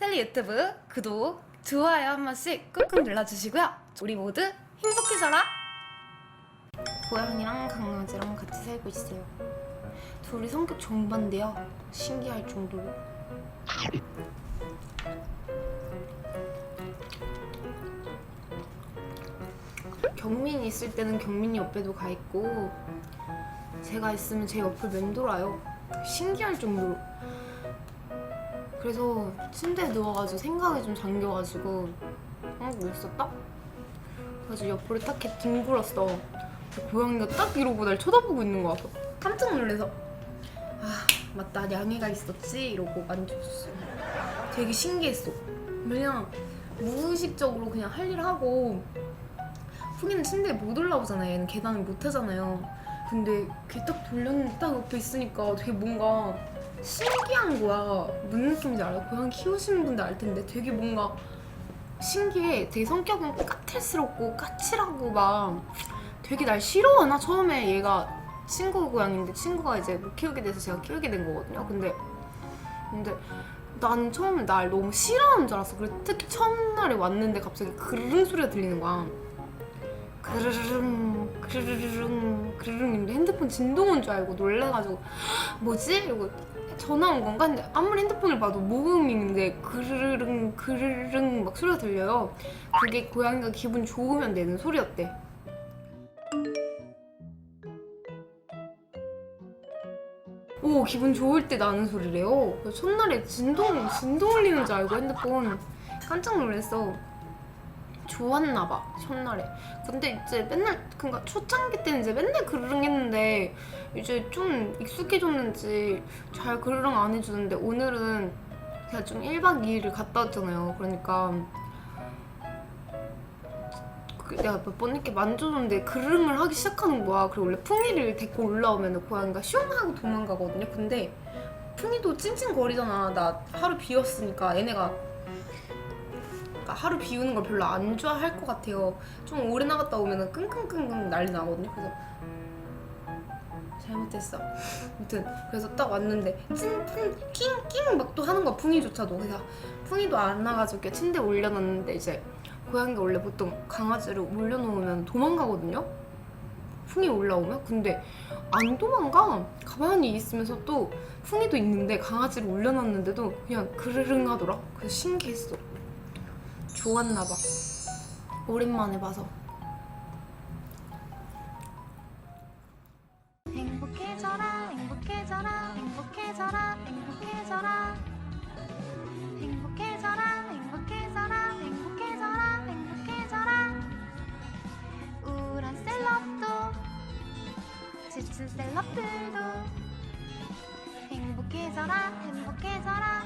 셀리 유튜브 구독, 좋아요 한 번씩 꾹꾹 눌러주시고요. 우리 모두 행복해져라. 고양이랑 강아지랑 같이 살고 있어요. 둘이 성격 정반대야. 신기할 정도로. 경민이 있을 때는 경민이 옆에도 가 있고 제가 있으면 제 옆을 맴돌아요. 신기할 정도로. 그래서 침대에 누워가지고 생각에 좀 잠겨가지고 어? 뭐 있었다? 그래서 옆으로 딱 이렇게 뒹굴었어. 고양이가 딱 이러고 날 쳐다보고 있는 거야 깜짝 놀라서. 아 맞다. 냥이가 있었지? 이러고 만져줬어. 되게 신기했어. 그냥 무의식적으로 그냥 할 일 하고 푸기는 침대에 못 올라오잖아요. 얘는 계단을 못 하잖아요. 근데 걔 딱 돌렸는데 딱 옆에 있으니까 되게 뭔가 신기한 거야. 무슨 느낌인지 알아? 고양이 키우시는 분들 알 텐데 되게 뭔가 신기해. 되게 성격은 까탈스럽고 까칠하고 막 되게 날 싫어하나 처음에 얘가 친구 고양인데 친구가 이제 못 키우게 돼서 제가 키우게 된 거거든요. 근데 근데 난 처음에 날 너무 싫어하는 줄 알았어. 그리고 특히 첫날에 왔는데 갑자기 그르릉 소리가 들리는 거야. 그르릉 그르릉 그르릉인데 핸드폰 진동 온 줄 알고 놀래가지고 뭐지? 이러고 전화 온 건가? 근데 아무리 핸드폰을 봐도 모음인데 그르릉 그르릉 막 소리가 들려요. 그게 고양이가 기분 좋으면 내는 소리였대. 오 기분 좋을 때 나는 소리래요. 첫날에 진동 진동 울리는 줄 알고 핸드폰 깜짝 놀랐어. 좋았나 봐 첫날에. 근데 이제 맨날 그니까 초창기 때는 이제 맨날 그르릉 했는데 이제 좀 익숙해졌는지 잘 그르릉 안 해주는데 오늘은 제가 좀 1박 2일을 갔다 왔잖아요. 그러니까 그 내가 몇 번 이렇게 만져줬는데 그르릉을 하기 시작하는 거야. 그리고 원래 풍이를 데리고 올라오면 고양이가 슝 하고 도망가거든요. 근데 풍이도 찡찡거리잖아. 나 하루 비웠으니까 얘네가 그러니까 하루 비우는 걸 별로 안 좋아할 것 같아요. 좀 오래 나갔다 오면 끙끙끙끙 난리 나거든요. 그래서 잘못했어. 아무튼 그래서 딱 왔는데 찡찡 낑낑 막 또 하는 거야 풍이조차도. 그래서 풍이도 안 나가지고 침대 에 올려놨는데 이제 고양이가 원래 보통 강아지를 올려놓으면 도망가거든요. 풍이 올라오면 근데 안 도망가. 가만히 있으면서 또 풍이도 있는데 강아지를 올려놨는데도 그냥 그르릉 하더라. 그래서 신기했어. 좋았나봐. 오랜만에 봐서. 행복해져라, 행복해져라, 행복해져라, 행복해져라. 행복해져라, 행복해져라, 행복해져라, 행복해져라. 우울한 셀럽도, 지친 셀럽들도. 행복해져라, 행복해져라.